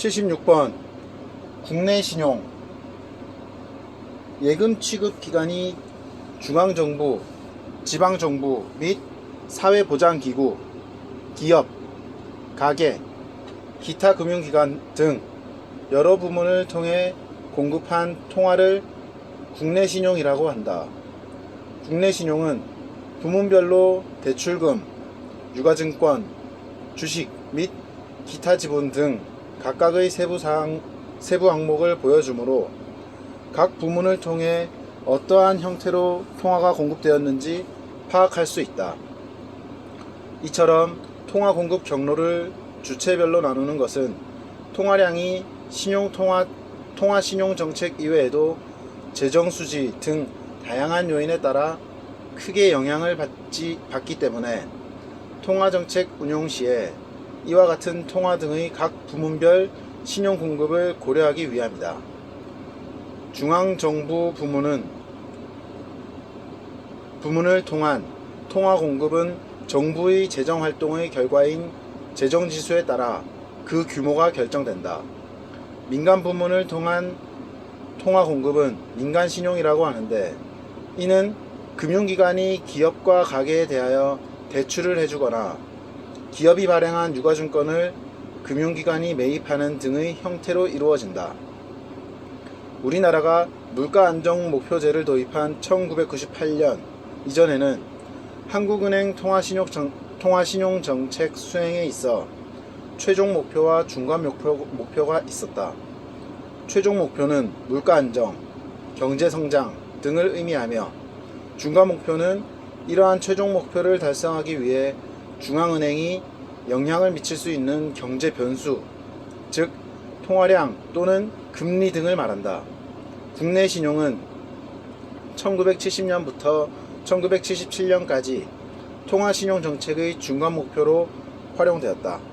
76번 국내 신용 예금 취급 기관이 중앙정부, 지방정부 및 사회보장기구, 기업, 가게, 기타 금융기관 등 여러 부문을 통해 공급한 통화를 국내 신용이라고 한다. 국내 신용은 부문별로 대출금, 유가증권, 주식 및 기타 지분 등 각각의 세부 사항, 세부 항목을 보여주므로 각 부문을 통해 어떠한 형태로 통화가 공급되었는지 파악할 수 있다. 이처럼 통화 공급 경로를 주체별로 나누는 것은 통화량이 신용 통화 통화 신용 정책 이외에도 재정 수지 등 다양한 요인에 따라 크게 영향을 받지, 받기 때문에 통화 정책 운용 시에 이와 같은 통화 등의 각 부문별 신용 공급을 고려하기 위함이다. 중앙정부 부문은 부문을 통한 통화 공급은 정부의 재정 활동의 결과인 재정 지수에 따라 그 규모가 결정된다. 민간 부문을 통한 통화 공급은 민간 신용이라고 하는데 이는 금융기관이 기업과 가게에 대하여 대출을 해주거나 기업이 발행한 유가증권을 금융기관이 매입하는 등의 형태로 이루어진다. 우리나라가 물가 안정 목표제를 도입한 1998년 이전에는 한국은행 통화신용, 통화신용정책 수행에 있어 최종 목표와 중간 목표, 목표 가 있었다. 최종 목표는 물가 안정, 경제 성장 등을 의미하며 중간 목표는 이러한 최종 목표를 달성하기 위해 중앙은행이 영향을 미칠 수 있는 경제 변수, 즉 통화량 또는 금리 등을 말한다. 국내 신용은 1970년부터 1977년까지 통화 신용 정책의 중간 목표로 활용되었다.